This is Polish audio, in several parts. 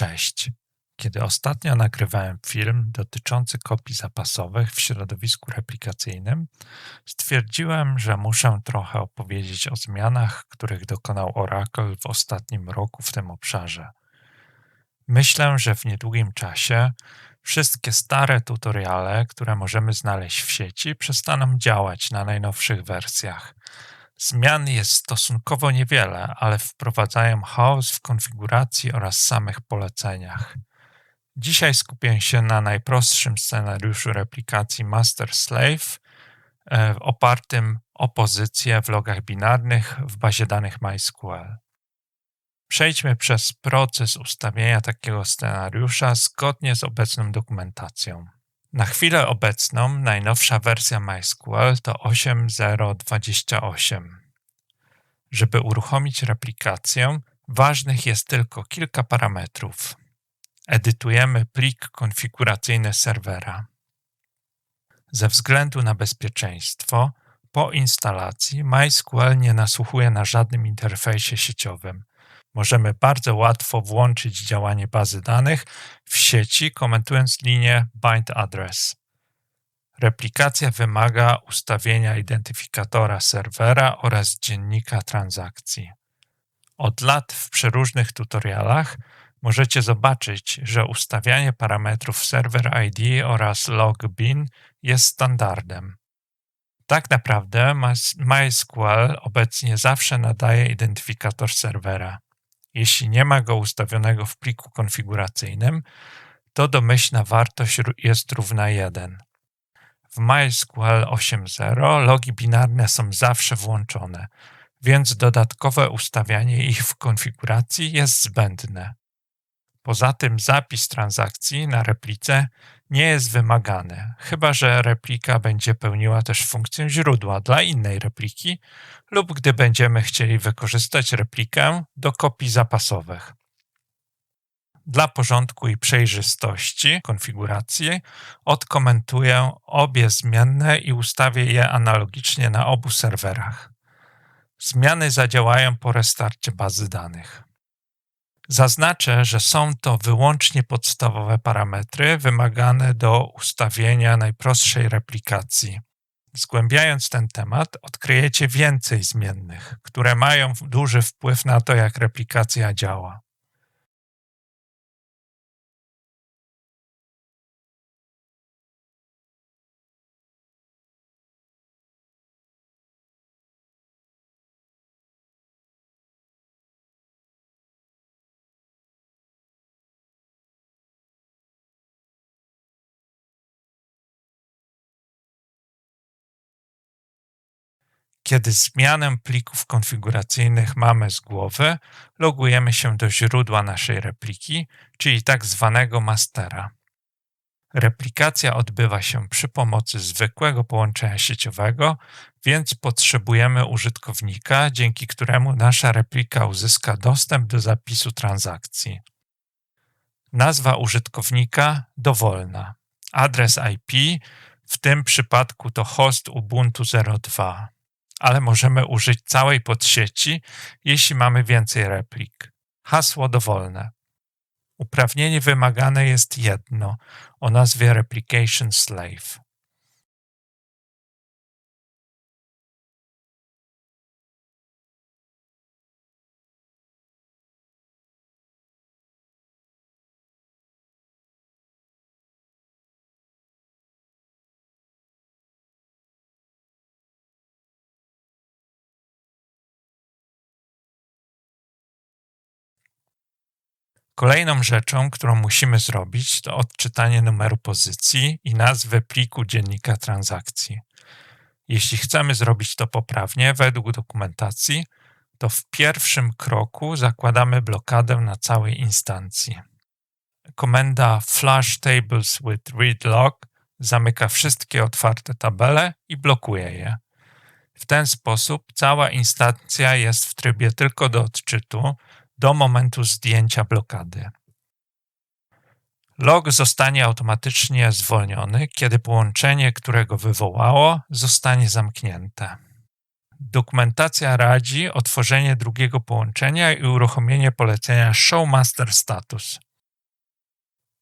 Cześć. Kiedy ostatnio nagrywałem film dotyczący kopii zapasowych w środowisku replikacyjnym, stwierdziłem, że muszę trochę opowiedzieć o zmianach, których dokonał Oracle w ostatnim roku w tym obszarze. Myślę, że w niedługim czasie wszystkie stare tutoriale, które możemy znaleźć w sieci, przestaną działać na najnowszych wersjach. Zmian jest stosunkowo niewiele, ale wprowadzają chaos w konfiguracji oraz samych poleceniach. Dzisiaj skupię się na najprostszym scenariuszu replikacji master-slave e, opartym o pozycję w logach binarnych w bazie danych MySQL. Przejdźmy przez proces ustawienia takiego scenariusza zgodnie z obecną dokumentacją. Na chwilę obecną najnowsza wersja MySQL to 8.0.28. Żeby uruchomić replikację, ważnych jest tylko kilka parametrów. Edytujemy plik konfiguracyjny serwera. Ze względu na bezpieczeństwo, po instalacji MySQL nie nasłuchuje na żadnym interfejsie sieciowym. Możemy bardzo łatwo włączyć działanie bazy danych w sieci, komentując linię bind address. Replikacja wymaga ustawienia identyfikatora serwera oraz dziennika transakcji. Od lat w przeróżnych tutorialach możecie zobaczyć, że ustawianie parametrów server ID oraz logBin jest standardem. Tak naprawdę MySQL obecnie zawsze nadaje identyfikator serwera. Jeśli nie ma go ustawionego w pliku konfiguracyjnym, to domyślna wartość jest równa 1. W MySQL 8.0 logi binarne są zawsze włączone, więc dodatkowe ustawianie ich w konfiguracji jest zbędne. Poza tym zapis transakcji na replice nie jest wymagany, chyba że replika będzie pełniła też funkcję źródła dla innej repliki lub gdy będziemy chcieli wykorzystać replikę do kopii zapasowych. Dla porządku i przejrzystości konfiguracji odkomentuję obie zmienne i ustawię je analogicznie na obu serwerach. Zmiany zadziałają po restarcie bazy danych. Zaznaczę, że są to wyłącznie podstawowe parametry wymagane do ustawienia najprostszej replikacji. Zgłębiając ten temat, odkryjecie więcej zmiennych, które mają duży wpływ na to, jak replikacja działa. Kiedy zmianę plików konfiguracyjnych mamy z głowy, logujemy się do źródła naszej repliki, czyli tak zwanego mastera. Replikacja odbywa się przy pomocy zwykłego połączenia sieciowego, więc potrzebujemy użytkownika, dzięki któremu nasza replika uzyska dostęp do zapisu transakcji. Nazwa użytkownika dowolna. Adres IP w tym przypadku to host Ubuntu 02 ale możemy użyć całej podsieci, jeśli mamy więcej replik. Hasło dowolne. Uprawnienie wymagane jest jedno o nazwie Replication Slave. Kolejną rzeczą, którą musimy zrobić, to odczytanie numeru pozycji i nazwy pliku dziennika transakcji. Jeśli chcemy zrobić to poprawnie, według dokumentacji, to w pierwszym kroku zakładamy blokadę na całej instancji. Komenda flush tables with read log zamyka wszystkie otwarte tabele i blokuje je. W ten sposób cała instancja jest w trybie tylko do odczytu, do momentu zdjęcia blokady. Log zostanie automatycznie zwolniony, kiedy połączenie, którego wywołało, zostanie zamknięte. Dokumentacja radzi o tworzenie drugiego połączenia i uruchomienie polecenia Show Master Status.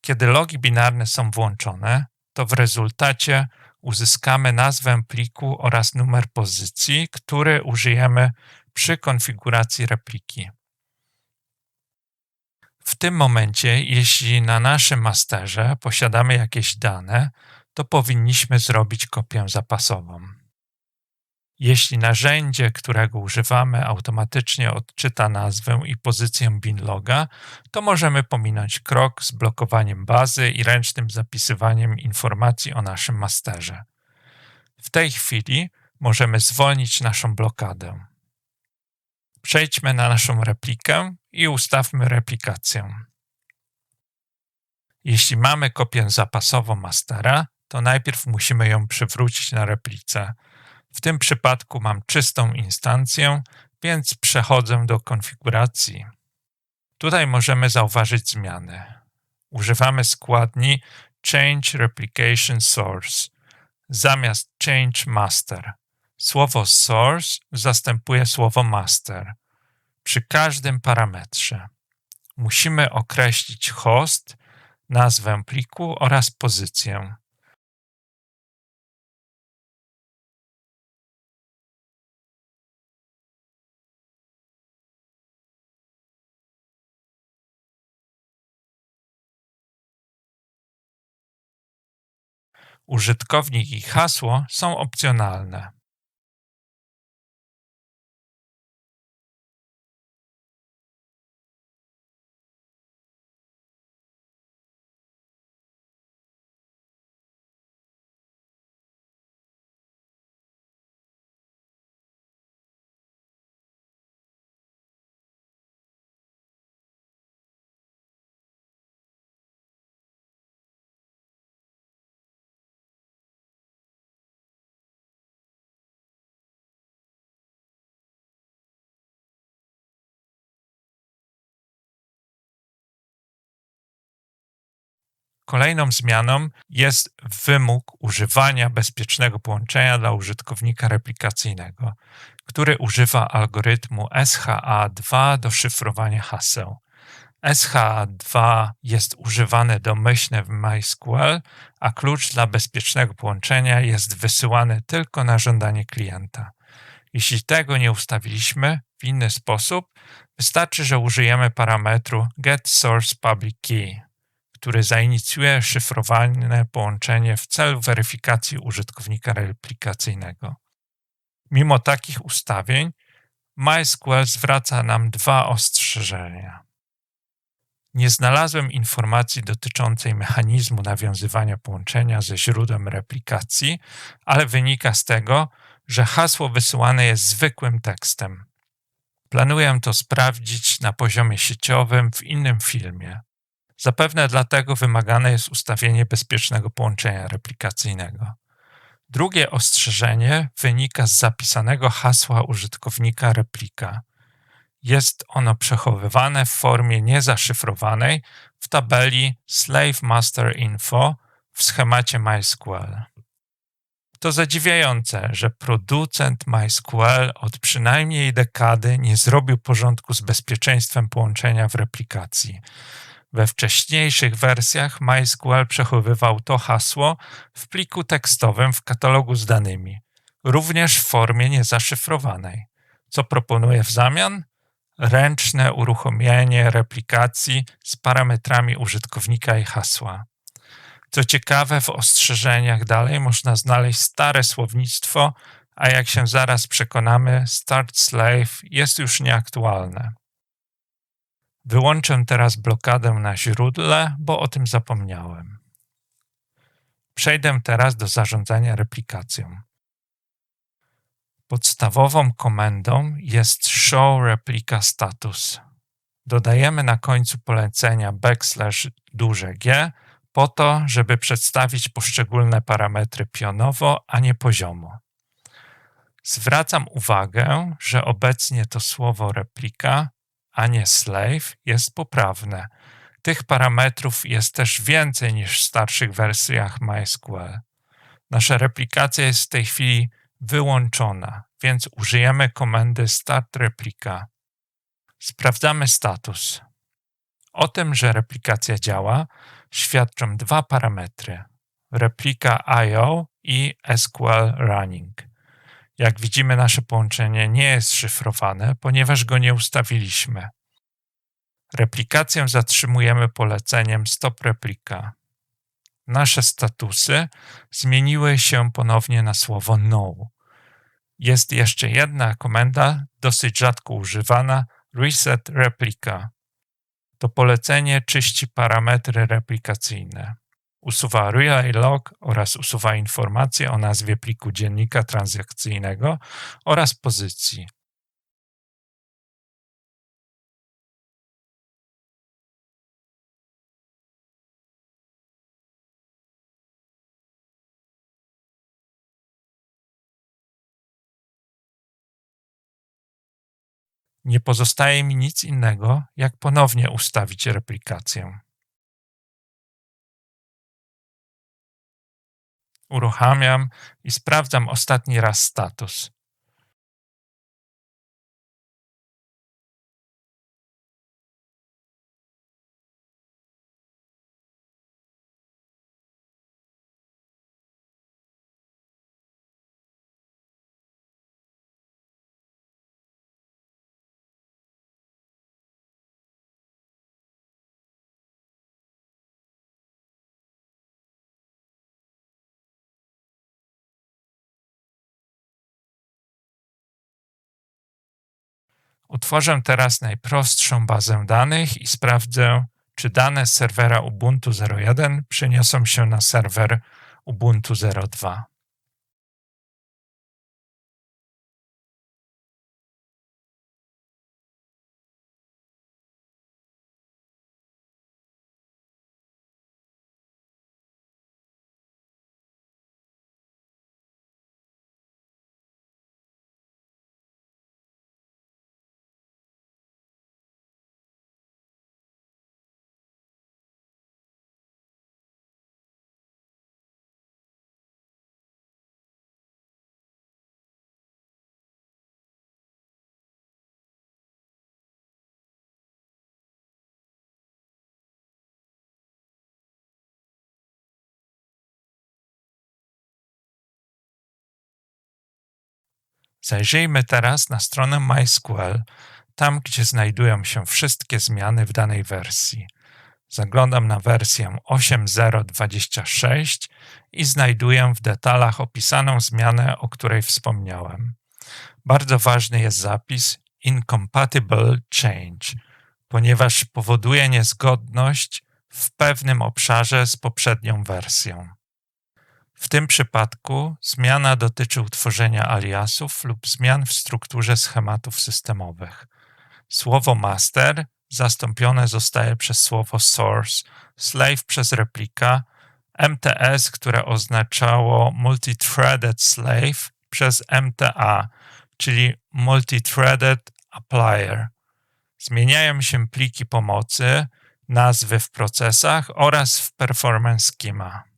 Kiedy logi binarne są włączone, to w rezultacie uzyskamy nazwę pliku oraz numer pozycji, który użyjemy przy konfiguracji repliki. W tym momencie, jeśli na naszym masterze posiadamy jakieś dane, to powinniśmy zrobić kopię zapasową. Jeśli narzędzie, którego używamy, automatycznie odczyta nazwę i pozycję binloga, to możemy pominąć krok z blokowaniem bazy i ręcznym zapisywaniem informacji o naszym masterze. W tej chwili możemy zwolnić naszą blokadę. Przejdźmy na naszą replikę i ustawmy replikację. Jeśli mamy kopię zapasową mastera, to najpierw musimy ją przywrócić na replice. W tym przypadku mam czystą instancję, więc przechodzę do konfiguracji. Tutaj możemy zauważyć zmiany. Używamy składni Change Replication Source zamiast Change Master. Słowo source zastępuje słowo master. Przy każdym parametrze musimy określić host, nazwę pliku oraz pozycję. Użytkownik i hasło są opcjonalne. Kolejną zmianą jest wymóg używania bezpiecznego połączenia dla użytkownika replikacyjnego, który używa algorytmu SHA-2 do szyfrowania haseł. SHA-2 jest używany domyślnie w MySQL, a klucz dla bezpiecznego połączenia jest wysyłany tylko na żądanie klienta. Jeśli tego nie ustawiliśmy w inny sposób, wystarczy, że użyjemy parametru getSourcePublicKey który zainicjuje szyfrowane połączenie w celu weryfikacji użytkownika replikacyjnego. Mimo takich ustawień, MySQL zwraca nam dwa ostrzeżenia. Nie znalazłem informacji dotyczącej mechanizmu nawiązywania połączenia ze źródłem replikacji, ale wynika z tego, że hasło wysyłane jest zwykłym tekstem. Planuję to sprawdzić na poziomie sieciowym w innym filmie. Zapewne dlatego wymagane jest ustawienie bezpiecznego połączenia replikacyjnego. Drugie ostrzeżenie wynika z zapisanego hasła użytkownika replika. Jest ono przechowywane w formie niezaszyfrowanej w tabeli Slave Master Info w schemacie MySQL. To zadziwiające, że producent MySQL od przynajmniej dekady nie zrobił porządku z bezpieczeństwem połączenia w replikacji. We wcześniejszych wersjach MySQL przechowywał to hasło w pliku tekstowym w katalogu z danymi, również w formie niezaszyfrowanej. Co proponuje w zamian? Ręczne uruchomienie replikacji z parametrami użytkownika i hasła. Co ciekawe, w ostrzeżeniach dalej można znaleźć stare słownictwo, a jak się zaraz przekonamy, start slave jest już nieaktualne. Wyłączę teraz blokadę na źródle, bo o tym zapomniałem. Przejdę teraz do zarządzania replikacją. Podstawową komendą jest show replika status. Dodajemy na końcu polecenia backslash duże G po to, żeby przedstawić poszczególne parametry pionowo, a nie poziomo. Zwracam uwagę, że obecnie to słowo replika a nie slave, jest poprawne. Tych parametrów jest też więcej niż w starszych wersjach MySQL. Nasza replikacja jest w tej chwili wyłączona, więc użyjemy komendy start replika. Sprawdzamy status. O tym, że replikacja działa, świadczą dwa parametry: replika IO i SQL running. Jak widzimy, nasze połączenie nie jest szyfrowane, ponieważ go nie ustawiliśmy. Replikację zatrzymujemy poleceniem stop replika. Nasze statusy zmieniły się ponownie na słowo no. Jest jeszcze jedna komenda, dosyć rzadko używana, reset replika. To polecenie czyści parametry replikacyjne. Usuwa relay log oraz usuwa informacje o nazwie pliku dziennika transakcyjnego oraz pozycji. Nie pozostaje mi nic innego, jak ponownie ustawić replikację. Uruchamiam i sprawdzam ostatni raz status. Utworzę teraz najprostszą bazę danych i sprawdzę, czy dane z serwera Ubuntu 0.1 przeniosą się na serwer Ubuntu 0.2. Zajrzyjmy teraz na stronę MySQL, tam gdzie znajdują się wszystkie zmiany w danej wersji. Zaglądam na wersję 8.0.26 i znajduję w detalach opisaną zmianę, o której wspomniałem. Bardzo ważny jest zapis Incompatible Change, ponieważ powoduje niezgodność w pewnym obszarze z poprzednią wersją. W tym przypadku zmiana dotyczy utworzenia aliasów lub zmian w strukturze schematów systemowych. Słowo master zastąpione zostaje przez słowo source, slave przez replika, MTS, które oznaczało multithreaded slave przez MTA, czyli multithreaded applier. Zmieniają się pliki pomocy, nazwy w procesach oraz w performance schema.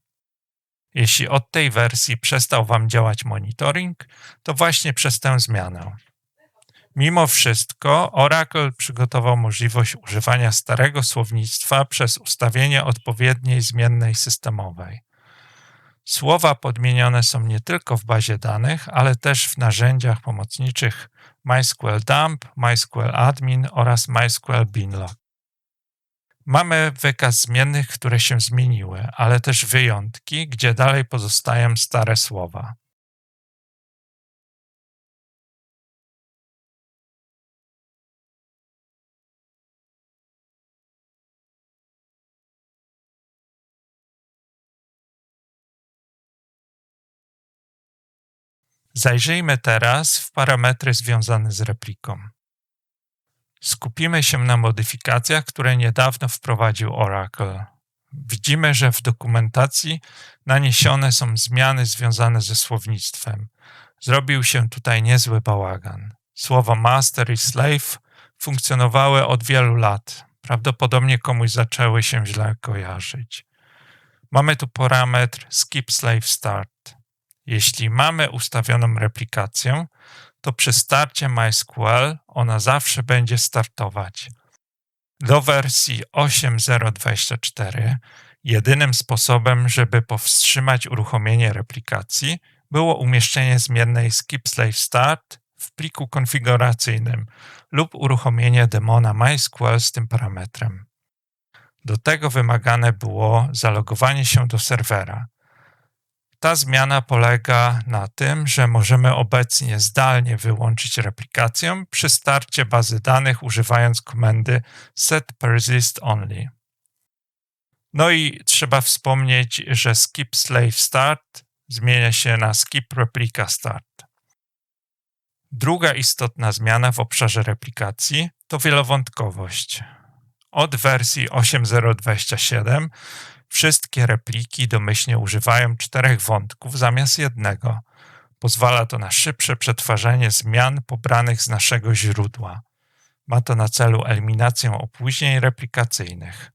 Jeśli od tej wersji przestał Wam działać monitoring, to właśnie przez tę zmianę. Mimo wszystko Oracle przygotował możliwość używania starego słownictwa przez ustawienie odpowiedniej zmiennej systemowej. Słowa podmienione są nie tylko w bazie danych, ale też w narzędziach pomocniczych MySQL Dump, MySQL Admin oraz MySQL Binlog. Mamy wykaz zmiennych, które się zmieniły, ale też wyjątki, gdzie dalej pozostają stare słowa. Zajrzyjmy teraz w parametry związane z repliką. Skupimy się na modyfikacjach, które niedawno wprowadził Oracle. Widzimy, że w dokumentacji naniesione są zmiany związane ze słownictwem. Zrobił się tutaj niezły bałagan. Słowa master i slave funkcjonowały od wielu lat. Prawdopodobnie komuś zaczęły się źle kojarzyć. Mamy tu parametr skip slave start. Jeśli mamy ustawioną replikację, to przy starcie MySQL ona zawsze będzie startować. Do wersji 8.0.24 jedynym sposobem, żeby powstrzymać uruchomienie replikacji, było umieszczenie zmiennej skip slave start w pliku konfiguracyjnym lub uruchomienie demona MySQL z tym parametrem. Do tego wymagane było zalogowanie się do serwera. Ta zmiana polega na tym, że możemy obecnie zdalnie wyłączyć replikację przy starcie bazy danych używając komendy set persist only. No i trzeba wspomnieć, że skip slave start zmienia się na skip replika start. Druga istotna zmiana w obszarze replikacji to wielowątkowość. Od wersji 8.0.27 wszystkie repliki domyślnie używają czterech wątków zamiast jednego. Pozwala to na szybsze przetwarzanie zmian pobranych z naszego źródła. Ma to na celu eliminację opóźnień replikacyjnych.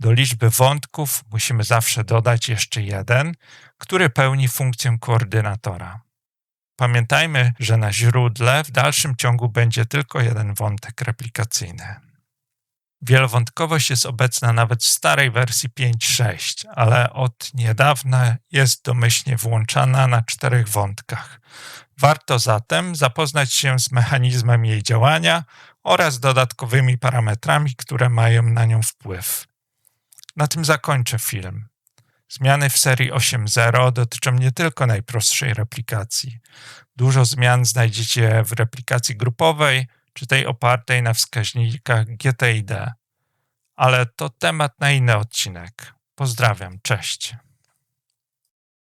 Do liczby wątków musimy zawsze dodać jeszcze jeden, który pełni funkcję koordynatora. Pamiętajmy, że na źródle w dalszym ciągu będzie tylko jeden wątek replikacyjny. Wielowątkowość jest obecna nawet w starej wersji 5.6, ale od niedawna jest domyślnie włączana na czterech wątkach. Warto zatem zapoznać się z mechanizmem jej działania oraz dodatkowymi parametrami, które mają na nią wpływ. Na tym zakończę film. Zmiany w serii 8.0 dotyczą nie tylko najprostszej replikacji. Dużo zmian znajdziecie w replikacji grupowej czy tej opartej na wskaźnikach GTID. Ale to temat na inny odcinek. Pozdrawiam, cześć.